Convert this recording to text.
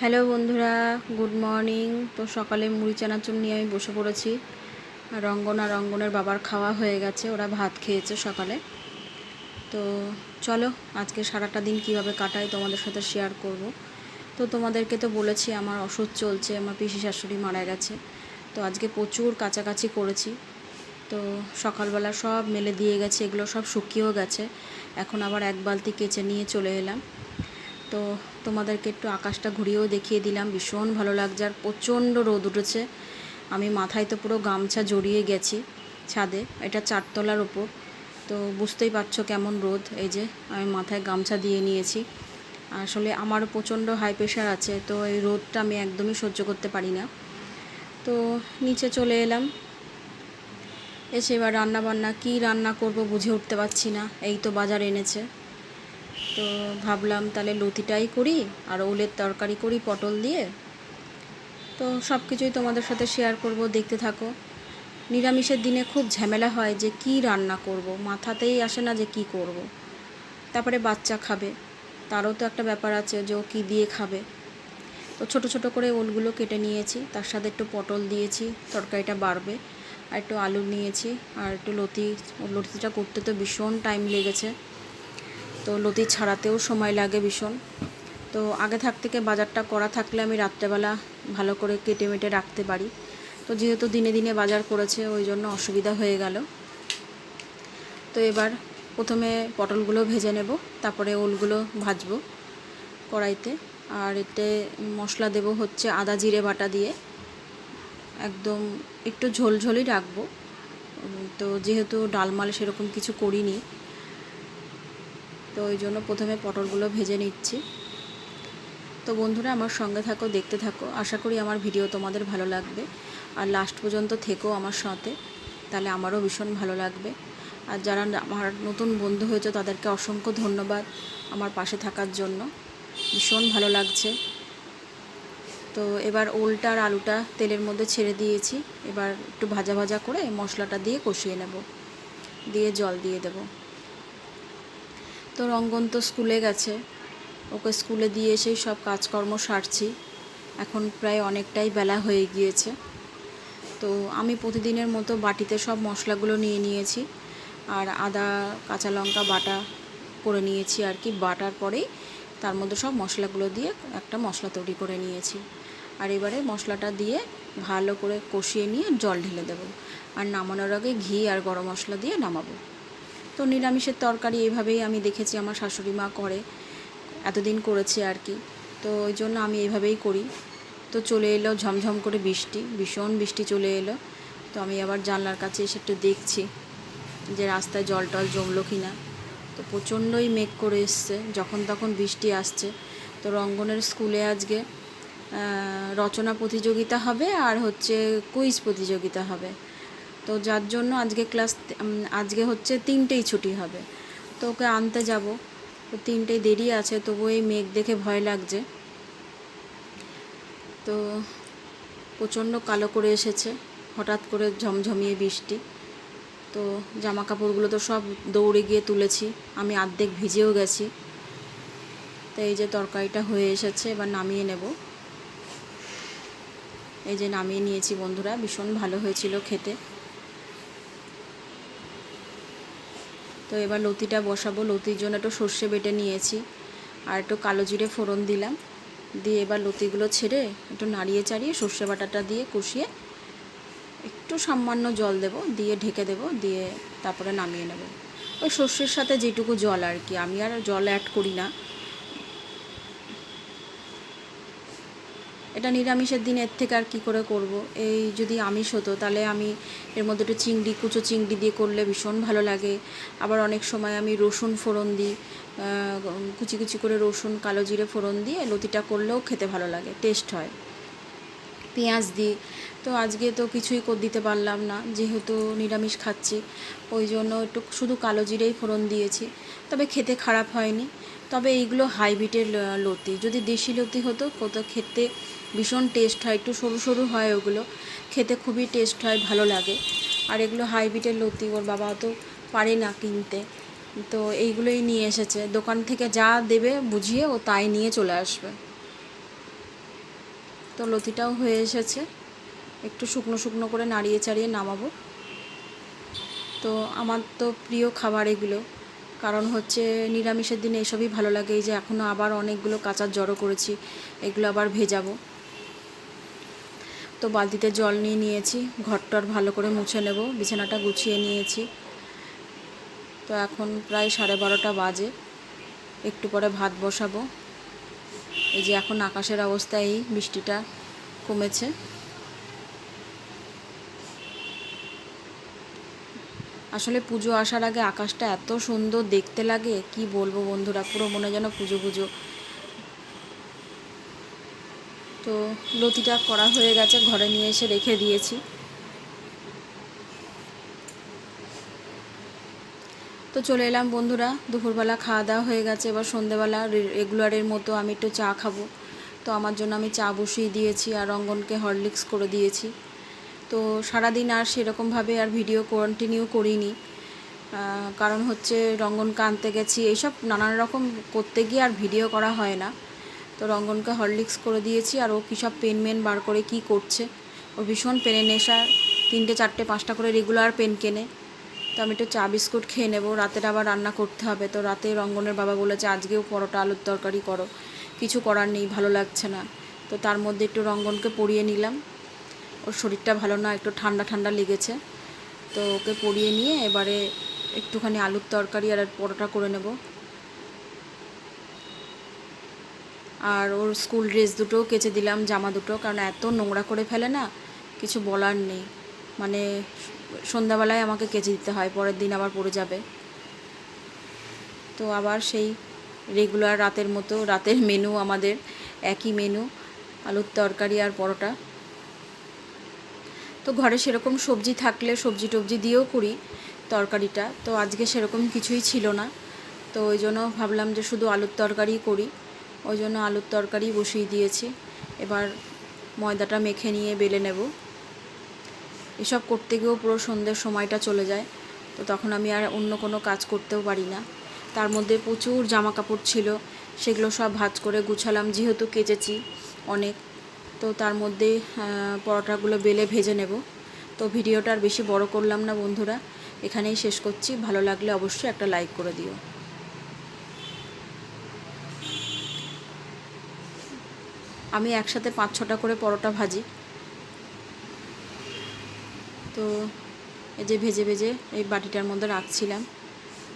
Hello বন্ধুরা, good morning. তো সকালে মুড়ি চানাচুর নিয়ে আমি বসে পড়েছি। রঙ্গনা রঙ্গনের বাবার খাওয়া হয়ে গেছে, ওরা ভাত খেয়েছে সকালে। তো চলো, আজকে সারাটা দিন কীভাবে কাটাই তোমাদের সাথে শেয়ার করব। তো তোমাদেরকে তো বলেছি, আমার ওষুধ চলছে, আমার পিসি শাশুড়ি মারা গেছে। তো আজকে প্রচুর কাছাকাছি করেছি। তো সকালবেলা সব মেলে দিয়ে গেছে, এগুলো সব শুকিয়েও গেছে। এখন আবার এক বালতি কেচে নিয়ে চলে এলাম। তো তোমাদেরকে একটু আকাশটা ঘুরিয়েও দেখিয়ে দিলাম। ভীষণ ভালো লাগছে আর প্রচণ্ড রোদ উঠেছে। আমি মাথায় তো পুরো গামছা জড়িয়ে গেছি ছাদে, এটা চারতলার ওপর। তো বুঝতেই পারছ কেমন রোদ, এই যে আমি মাথায় গামছা দিয়ে নিয়েছি। আসলে আমার প্রচণ্ড হাই প্রেশার আছে, তো এই রোদটা আমি একদমই সহ্য করতে পারি না। তো নিচে চলে এলাম। এসে এবার রান্না বান্না কী রান্না করব বুঝে উঠতে পারছি না। এই তো বাজার এনেছে। তো ভাবলাম তাহলে লতিটাই করি আর ওলের তরকারি করি, পটল দিয়ে। তো সব কিছুই তোমাদের সাথে শেয়ার করব, দেখতে থাকো। নিরামিষের দিনে খুব ঝামেলা হয় যে কি রান্না করব, মাথাতেই আসে না যে কি করব। তারপরে বাচ্চা খাবে, তারও তো একটা ব্যাপার আছে যে ও কী দিয়ে খাবে। তো ছোট ছোট করে ওলগুলো কেটে নিয়েছি, তার সাথে একটু পটল দিয়েছি, তরকারিটা বাড়বে। আর একটু আলু নিয়েছি, আর একটু লতি, লতিটা করতে তো ভীষণ টাইম লেগেছে। তো লতি ছাড়াতেও সময় লাগে ভীষণ। তো আগে থাক থেকে বাজারটা করা থাকলে আমি রাত্রেবেলা ভালো করে কেটে মেটে রাখতে পারি। তো যেহেতু দিনে দিনে বাজার করেছে, ওই জন্য অসুবিধা হয়ে গেল। তো এবার প্রথমে পটলগুলো ভেজে নেব, তারপরে ওলগুলো ভাজবো কড়াইতে। আর এতে মশলা দেব হচ্ছে আদা জিরে বাটা দিয়ে। একদম একটু ঝোলঝোলই রাখব। তো যেহেতু ডালমাল সেরকম কিছু করিনি তো ওই জন্য প্রথমে পটলগুলো ভেজে নিচ্ছি। তো বন্ধুরা, আমার সঙ্গে থাকো, দেখতে থাকো। আশা করি আমার ভিডিও তোমাদের ভালো লাগবে। আর লাস্ট পর্যন্ত থেকো আমার সাথে, তাহলে আমারও ভীষণ ভালো লাগবে। আর যারা আমার নতুন বন্ধু হয়েছে, তাদেরকে অসংখ্য ধন্যবাদ আমার পাশে থাকার জন্য। ভীষণ ভালো লাগছে। তো এবার ওলটা আর আলুটা তেলের মধ্যে ছেড়ে দিয়েছি। এবার একটু ভাজা ভাজা করে মশলাটা দিয়ে কষিয়ে নেব। দিয়ে জল দিয়ে দেবো। তো রঙ্গন তো স্কুলে গেছে। ওকে স্কুলে দিয়ে এসেই সব কাজকর্ম সারছি। এখন প্রায় অনেকটাই বেলা হয়ে গিয়েছে। তো আমি প্রতিদিনের মতো বাটিতে সব মশলাগুলো নিয়ে নিয়েছি। আর আদা, কাঁচা লঙ্কা, বাটা করে নিয়েছি আর কি। বাটার পরেই তার মধ্যে সব মশলাগুলো দিয়ে একটা মশলা তৈরি করে নিয়েছি। আর এবারে মশলাটা দিয়ে ভালো করে কষিয়ে নিয়ে জল ঢেলে দেবো। আর নামানোর আগে ঘি আর গরম মশলা দিয়ে নামাবো। তো নিরামিষের তরকারি এইভাবেই আমি দেখেছি আমার শাশুড়ি মা করে, এতদিন করেছে আর কি। তো ওই জন্য আমি এইভাবেই করি। তো চলে এলো ঝমঝম করে বৃষ্টি, ভীষণ বৃষ্টি চলে এলো। তো আমি আবার জানলার কাছে এসে একটু দেখছি যে রাস্তায় জল টল জমলো কি না। তো প্রচণ্ডই মেঘ করে এসছে, যখন তখন বৃষ্টি আসছে। তো রঙ্গনের স্কুলে আজকে রচনা প্রতিযোগিতা হবে আর হচ্ছে কুইজ প্রতিযোগিতা হবে। তো যার জন্য আজকে ক্লাস আজকে হচ্ছে তিনটেই ছুটি হবে। তো ওকে আনতে যাব। তো তিনটেই দেরি আছে, তবু এই মেঘ দেখে ভয় লাগছে। তো প্রচণ্ড কালো করে এসেছে, হঠাৎ করে ঝমঝমিয়ে বৃষ্টি। তো জামা কাপড়গুলো তো সব দৌড়ে গিয়ে তুলেছি, আমি আর্ধেক ভিজেও গেছি। তো এই যে তরকারিটা হয়ে এসেছে, এবার নামিয়ে নেব। এই যে নামিয়ে নিয়েছি বন্ধুরা, ভীষণ ভালো হয়েছিল খেতে। তো এবার লতিটা বসাবো। লতির জন্য একটু সর্ষে বেটে নিয়েছি আর একটু কালো জিরে ফোড়ন দিলাম। দিয়ে এবার লতিগুলো ছেড়ে একটু নাড়িয়ে চাড়িয়ে সর্ষে বাটাটা দিয়ে কষিয়ে একটু সামান্য জল দেব, দিয়ে ঢেকে দেব, দিয়ে তারপরে নামিয়ে নেব। ওই সর্ষের সাথে যেটুকু জল আর কি। আমি আর জল অ্যাড করি না। এটা নিরামিষের দিন এর থেকে আর কী করে করব? এই যদি আমিষ হতো, তাহলে আমি এর মধ্যে একটু চিংড়ি, কুচো চিংড়ি দিয়ে করলে ভীষণ ভালো লাগে। আবার অনেক সময় আমি রসুন ফোড়ন দিই কুচি কুচি করে রসুন, কালো জিরে ফোড়ন দিয়ে লতিটা করলেও খেতে ভালো লাগে, টেস্ট হয়। পেঁয়াজ দিই। তো আজকে তো কিছুই কর, দিতে পারলাম না, যেহেতু নিরামিষ খাচ্ছি, ওই জন্য একটু শুধু কালো জিরেই ফোড়ন দিয়েছি। তবে খেতে খারাপ হয়নি। তবে এইগুলো হাইব্রিডের লতি। যদি দেশি লতি হতো কত খেতে ভীষণ টেস্ট হয়, একটু সরু সরু হয় ওগুলো। খেতে খুবই টেস্ট হয়, ভালো লাগে। আর এগুলো হাইব্রিডের লতি, ওর বাবা তো পারে না কিনতে। তো এইগুলোই নিয়ে এসেছে। দোকান থেকে যা দেবে বুঝিয়ে ও তাই নিয়ে চলে আসবে। তো লতিটাও হয়ে এসেছে। একটু শুকনো শুকনো করে নাড়িয়ে চাড়িয়ে নামাবো। তো আমার তো প্রিয় খাবার এগুলো। কারণ হচ্ছে নিরামিষের দিনে এসবই ভালো লাগে, এই যে এখনও আবার অনেকগুলো কাঁচার জড়ো করেছি, এগুলো আবার ভেজাবো। তো বালতিতে জল নিয়ে নিয়েছি, ঘরটর ভালো করে মুছে নেব, বিছানাটা গুছিয়ে নিয়েছি। তো এখন প্রায় সাড়ে বারোটা বাজে, একটু পরে ভাত বসাবো। এই যে এখন আকাশের অবস্থা, এই বৃষ্টিটা কমেছে। আসলে পুজো আসার আগে আকাশটা এত সুন্দর দেখতে লাগে, কি বলব বন্ধুরা? পুরো মনে যেন পুজো পুজো। তো লতিটা করা হয়ে গেছে, ঘরে নিয়ে এসে রেখে দিয়েছি। তো চলে এলাম বন্ধুরা, দুপুরবেলা খাওয়া দাওয়া হয়ে গেছে, এবার সন্ধেবেলা রেগুলারের মতো আমি একটু চা খাব। তো আমার জন্য আমি চা বসিয়ে দিয়েছি আর অঙ্গনকে হরলিক্স করে দিয়েছি। তো সারাদিন আর সেরকমভাবে আর ভিডিও কন্টিনিউ করিনি। কারণ হচ্ছে রঙ্গনকে আনতে গেছি, এইসব নানান রকম করতে গিয়ে আর ভিডিও করা হয় না। তো রঙ্গনকে হরলিক্স করে দিয়েছি আর ও কী সব পেন মেন বার করে কি করছে। ও ভীষণ পেনের নেশা, তিনটে, চারটে, পাঁচটা করে রেগুলার পেন কেনে। তো আমি একটু চা বিস্কুট খেয়ে নেব, রাতের আবার রান্না করতে হবে। তো রাতে রঙ্গনের বাবা বলেছে আজকেও পরোটা আলুর তরকারি করো। কিছু করার নেই, ভালো লাগছে না। তো তার মধ্যে একটু রঙ্গনকে পরিয়ে নিলাম। ওর শরীরটা ভালো না, একটু ঠান্ডা ঠান্ডা লেগেছে। তো ওকে পরিয়ে নিয়ে এবারে একটুখানি আলুর তরকারি আর পরোটা করে নেব। আর ওর স্কুল ড্রেস দুটোও কেচে দিলাম, জামা দুটো, কারণ এত নোংরা করে ফেলে না, কিছু বলার নেই। মানে সন্ধ্যাবেলায় আমাকে কেচে দিতে হয়, পরের দিন আবার পড়ে যাবে। তো আবার সেই রেগুলার রাতের মতো, রাতের মেনু আমাদের, একই মেনু আলুর তরকারি আর পরোটা। তো ঘরে সেরকম সবজি থাকলে সবজি টবজি দিয়েও করি তরকারিটা। তো আজকে সেরকম কিছুই ছিল না। তো ওই জন্য ভাবলাম যে শুধু আলুর তরকারি করি। ওই জন্য আলুর তরকারি বসিয়ে দিয়েছি। এবার ময়দাটা মেখে নিয়ে বেলে নেব। এসব করতে গিয়েও পুরো সন্ধ্যের সময়টা চলে যায়। তো তখন আমি আর অন্য কোনো কাজ করতেও পারি না। তার মধ্যে প্রচুর জামা কাপড় ছিল। সেগুলো সব ভাজ করে গুছালাম। যেহেতু কেচেছি অনেক। তো তার মধ্যে পরোটাগুলো বেলে ভেজে নেব। তো ভিডিওটা আর বেশি বড় করলাম না বন্ধুরা। এখানেই শেষ করছি। ভালো লাগলে অবশ্যই একটা লাইক করে দিও। আমি একসাথে পাঁচ ছটা করে পরোটা ভাজি। তো এই যে ভেজে ভেজে এই বাটিটার মধ্যে রাখছিলাম।